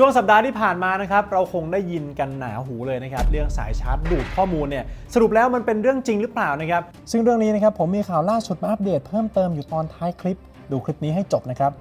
ช่วงสัปดาห์ที่ผ่านมานะครับเราคงได้ยินกันหนาหูเลยนะครับเรื่องสายชาร์จดูดข้อมูลเนี่ยสรุปแล้วมันเป็นเรื่องจริงหรือเปล่านะครับซึ่งเรื่องนี้นะครับผมมีข่าวล่าสุดมาอัปเดตเพิ่มเติมอยู่ตอนท้ายคลิป ดูคลิปนี้ให้จบนะครับ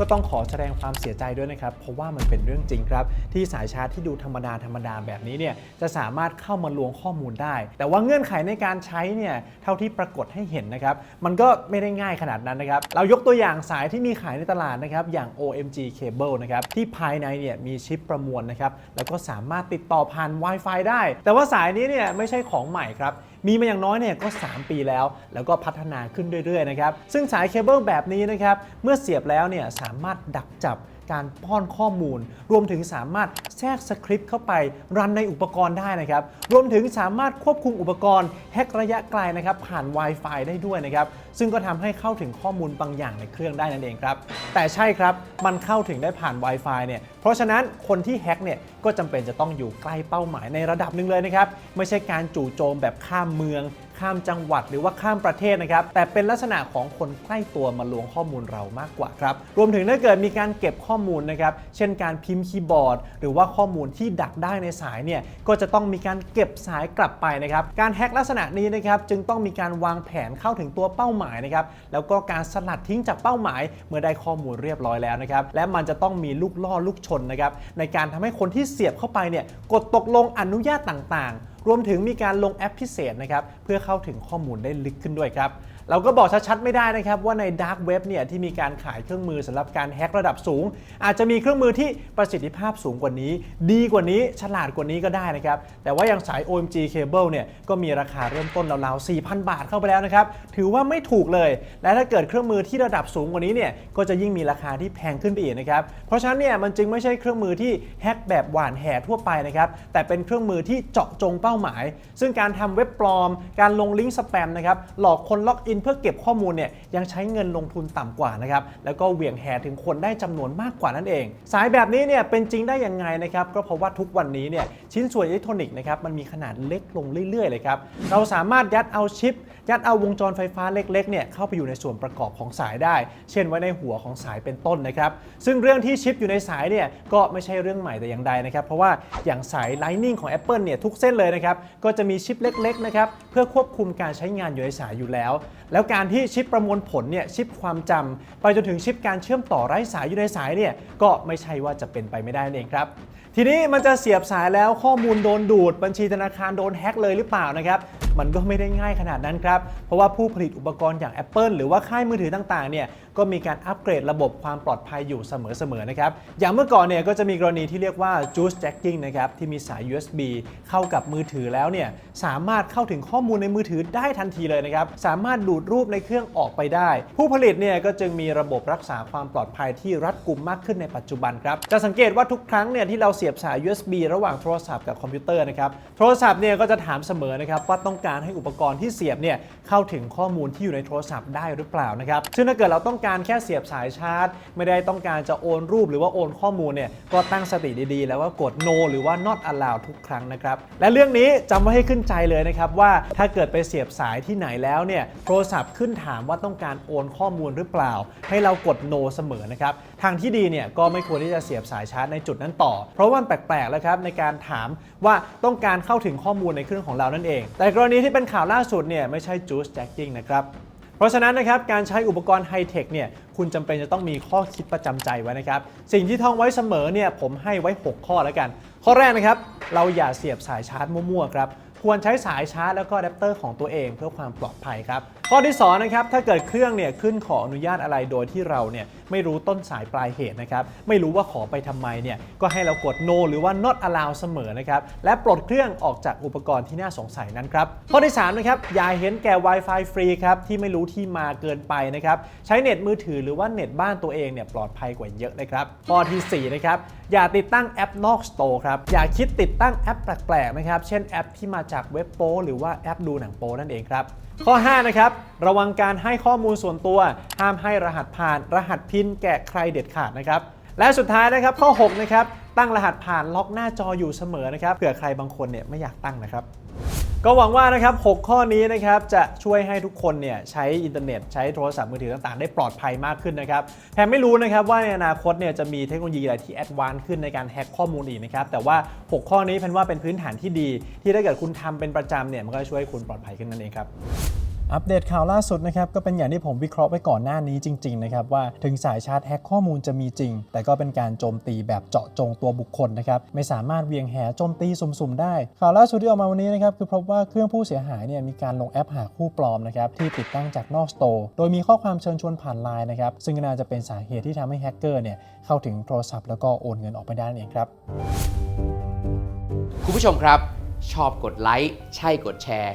ก็ต้องขอแสดงความเสียใจด้วยนะครับ เพราะว่ามันเป็นเรื่องจริงครับ ที่สายชาร์จที่ดูธรรมดาธรรมดาแบบนี้เนี่ยจะสามารถเข้ามาลวงข้อมูลได้ แต่ว่าเงื่อนไขในการใช้เนี่ยเท่าที่ปรากฏให้เห็นนะครับ มันก็ไม่ได้ง่ายขนาดนั้นนะครับ เรายกตัวอย่างสายที่มีขายในตลาดนะครับ อย่าง OMG Cable นะครับ ที่ภายในเนี่ยมีชิปประมวลนะครับ แล้วก็สามารถติดต่อผ่าน Wi-Fi ได้ แต่ว่าสายนี้เนี่ยไม่ใช่ของใหม่ครับมีมาอย่างน้อยเนี่ยก็ 3 ปีแล้ว แล้วก็พัฒนาขึ้นเรื่อยๆนะครับซึ่งสายเคเบิลแบบนี้นะครับเมื่อเสียบแล้วเนี่ยสามารถดักจับ การป้อนข้อมูล รวมถึงสามารถแทรกสคริปต์เข้าไปรันในอุปกรณ์ได้นะครับ รวมถึงสามารถควบคุมอุปกรณ์แฮกระยะไกลนะครับผ่าน Wi-Fi ได้ด้วยนะครับ ซึ่งก็ทำให้เข้าถึงข้อมูลบางอย่างในเครื่องได้นั่นเองครับ แต่ใช่ครับ มันเข้าถึงได้ผ่าน Wi-Fi เนี่ย เพราะฉะนั้นคนที่แฮกเนี่ยก็จำเป็นจะต้องอยู่ใกล้เป้าหมายในระดับหนึ่งเลยนะครับ ไม่ใช่การจู่โจมแบบข้ามเมือง ข้ามจังหวัดหรือว่าข้ามประเทศนะครับ แต่เป็นลักษณะของคนใกล้ตัวมาลวงข้อมูลเรามากกว่าครับ รวมถึงถ้าเกิดมีการเก็บข้อมูลนะครับ เช่นการพิมพ์คีย์บอร์ด หรือว่าข้อมูลที่ดักได้ในสายเนี่ย ก็จะต้องมีการเก็บสายกลับไปนะครับ การแฮ็กลักษณะนี้นะครับ จึงต้องมีการวางแผนเข้าถึงตัวเป้าหมายนะครับ แล้วก็การสลัดทิ้งจากเป้าหมาย เมื่อได้ข้อมูลเรียบร้อยแล้วนะครับ และมันจะต้องมีลูกล่อลูกชนนะครับ ในการทำให้คนที่เสียบเข้าไปเนี่ย กดตกลงอนุญาตต่างๆรวมถึงมีการลงแอปพิเศษนะครับเพื่อเข้าถึงข้อมูลได้ลึกขึ้นด้วยครับเราก็บอกชัดๆไม่ได้นะครับว่าใน Dark Web เนี่ยที่มีการขายเครื่องมือสำหรับการแฮ็กระดับสูง อาจจะมีเครื่องมือที่ประสิทธิภาพสูงกว่านี้ ดีกว่านี้ฉลาดกว่านี้ก็ได้นะครับแต่ว่าอย่างสาย OMG Cable เนี่ยก็มีราคาเริ่มต้นราวๆ4,000 บาทเข้าไปแล้วนะครับถือว่าไม่ถูกเลย และถ้าเกิดเครื่องมือที่ระดับสูงกว่านี้เนี่ยก็จะยิ่งมีราคาที่แพงขึ้นไปอีกนะครับเพราะฉะนั้นเนี่ยมันจึงไม่ใช่เครื่องมือที่แฮ็กแบบหวานแห่ทั่วไปนะครับแต่เป็นเครื่องมือที่เจาะจงเป้าหมาย ซึ่งการทำเว็บปลอม การลงลิงก์สแปมนะครับหลอกคนล็อกอินเพื่อเก็บข้อมูลเนี่ยยังใช้เงินลงทุนต่ำกว่านะครับแล้วก็เหวี่ยงแห่ถึงคนได้จำนวนมากกว่านั่นเอง สายแบบนี้เนี่ยเป็นจริงได้ยังไงนะครับก็เพราะว่าทุกวันนี้เนี่ยชิ้นส่วนอิเล็กทรอนิกส์นะครับมันมีขนาดเล็กลงเรื่อยๆเลยครับเราสามารถยัดเอาชิป ยัดเอาวงจรไฟฟ้าเล็กๆเนี่ยเข้าไปอยู่ในส่วนประกอบของสายได้ เช่นไว้ในหัวของสายเป็นต้นนะครับ ซึ่งเรื่องที่ชิปอยู่ในสายเนี่ยก็ไม่ใช่เรื่องใหม่แต่อย่างใดนะครับ เพราะว่าอย่างสาย Lightning ของ Apple เนี่ยทุกเส้นเลยนะครับ ก็จะมีชิปเล็กๆนะครับเพื่อควบคุมการใช้งานอยู่ในสายอยู่แล้ว แล้วการที่ชิปประมวลผลเนี่ยชิปความจำไปจนถึงชิปการเชื่อมต่อไร้สายอยู่ในสายเนี่ยก็ไม่ใช่ว่าจะเป็นไปไม่ได้นั่นเองครับทีนี้มันจะเสียบสายแล้วข้อมูลโดนดูด บัญชีธนาคารโดนแฮ็กเลยหรือเปล่านะครับมันก็ไม่ได้ง่ายขนาดนั้นครับเพราะว่าผู้ผลิตอุปกรณ์อย่าง Apple หรือว่าค่ายมือถือต่างๆเนี่ยก็มีการอัปเกรดระบบความปลอดภัยอยู่เสมอๆนะครับอย่างเมื่อก่อนเนี่ยก็จะมีกรณีที่เรียกว่า juice jacking นะครับที่มีสาย USB เข้ากับมือถือแล้วเนี่ยสามารถเข้าถึงข้อมูลในมือถือได้ทันทีเลยนะครับสามารถดูดรูปในเครื่องออกไปได้ ผู้ผลิตเนี่ยก็จึงมีระบบรักษาความปลอดภัยที่รัดกุมมากขึ้นในปัจจุบันครับจะสังเกตว่าทุกครั้งเนี่ยที่เราเสียบสาย USB ระหว่างโทรศัพท์กับคอมพิวเตอร์นะครับโทรศัพท์เนี่ยก็จะถามเสมอนะครับว่าต้องการให้อุปกรณ์ที่เสียบเนี่ยเข้าถึงข้อมูลที่อยู่ในโทรศัพท์ได้หรือเปล่านะครับซึ่งถ้าเกิดเราต้องการแค่เสียบสายชาร์จ ไม่ได้ต้องการจะโอนรูปหรือว่าโอนข้อมูลเนี่ยก็ตั้งสติดีๆ แล้วว่ากด no หรือว่า not allow ทุกครั้งนะครับและเรื่องนี้จำไว้ให้ขึ้นใจเลยนะครับว่าถ้าเกิดไปเสียบสายที่ไหนแล้วเนี่ยโทรศัพท์ขึ้นถามว่าต้องการโอนข้อมูลหรือเปล่า ให้เรากด no เสมอนะครับทางที่ดีเนี่ยก็ไม่ควรที่จะเสียบสายชาร์จในจุดนั้นต่อ เพราะว่ามันแปลกๆแล้วครับในการถามว่าต้องการเข้าถึงข้อมูลในเครื่องของเรานั่นเอง แต่กรณีที่เป็นข่าวล่าสุดเนี่ยไม่ใช่ juice jacking นะครับเพราะฉะนั้นนะครับการใช้อุปกรณ์ไฮเทคเนี่ยคุณจำเป็นจะต้องมีข้อคิดประจำใจไว้นะครับ สิ่งที่ท่องไว้เสมอเนี่ยผมให้ไว้ 6 ข้อแล้วกัน ข้อแรกนะครับ เราอย่าเสียบสายชาร์จมั่วๆครับควรใช้สายชาร์จแล้วก็อะแดปเตอร์ของตัวเองเพื่อความปลอดภัยครับ ข้อที่2นะครับถ้าเกิดเครื่องเนี่ยขึ้นขออนุญาตอะไรโดยที่เราเนี่ยไม่รู้ต้นสายปลายเหตุนะครับไม่รู้ว่าขอไปทำไมเนี่ยก็ให้เรากด no หรือว่า not allow เสมอนะครับและปลดเครื่องออกจากอุปกรณ์ที่น่าสงสัยนั้นครับข้อที่3นะครับอย่าเห็นแก่ Wi-Fi ฟรีครับที่ไม่รู้ที่มาเกินไปนะครับใช้เน็ตมือถือหรือว่าเน็ตบ้านตัวเองเนี่ยปลอดภัยกว่าเยอะนะครับข้อที่สี่นะครับอย่าติดตั้งแอปนอกสโตร์ครับอย่าคิดติดตั้งแอปแปลกๆนะครับเช่นแอปที่มาจากเว็บโป้หรือว่าแอปดูหนังโป้นั่นเองครับข้อ5นะครับระวังการให้ข้อมูลส่วนตัว ห้ามให้รหัสผ่าน รหัสพินแกะใครเด็ดขาดนะครับ และสุดท้ายนะครับข้อ 6 นะครับ ตั้งรหัสผ่านล็อกหน้าจออยู่เสมอนะครับเผื่อใครบางคนเนี่ยไม่อยากตั้งนะครับก็หวังว่านะครับ 6 ข้อนี้นะครับ จะช่วยให้ทุกคนเนี่ยใช้อินเทอร์เน็ต ใช้โทรศัพท์มือถือต่างๆ ได้ปลอดภัยมากขึ้นนะครับแพมไม่รู้นะครับว่าในอนาคตเนี่ยจะมีเทคโนโลยีอะไรที่แอดวานซ์ขึ้นในการแฮ็กข้อมูลอีกนะครับ แต่ว่า 6 ข้อนี้แพนว่าเป็นพื้นฐานที่ดี ที่ถ้าเกิดคุณทำเป็นประจำเนี่ยมันก็ช่วยให้คุณปลอดภัยขึ้นนั่นเองครับ อัปเดตข่าวล่าสุดนะครับก็เป็นอย่างที่ผมวิเคราะห์ไว้ก่อนหน้านี้จริงๆนะครับว่าถึงสายชาร์จแฮกข้อมูลจะมีจริง แต่ก็เป็นการโจมตีแบบเจาะจงตัวบุคคลนะครับไม่สามารถเวียงแหโจมตีสุ่มๆ ได้ ข่าวล่าสุดที่ออกมาวันนี้นะครับคือพบว่าเครื่องผู้เสียหายเนี่ยมีการลงแอปหาคู่ปลอมนะครับที่ติดตั้งจากนอกสโตร์โดยมีข้อความเชิญชวนผ่านไลน์นะครับซึ่งน่าจะเป็นสาเหตุที่ทำให้แฮกเกอร์เนี่ยเข้าถึงโทรศัพท์แล้วก็โอนเงินออกไปได้นั่นเองครับคุณผู้ชมครับ ชอบกดไลค์ใช่กดแชร์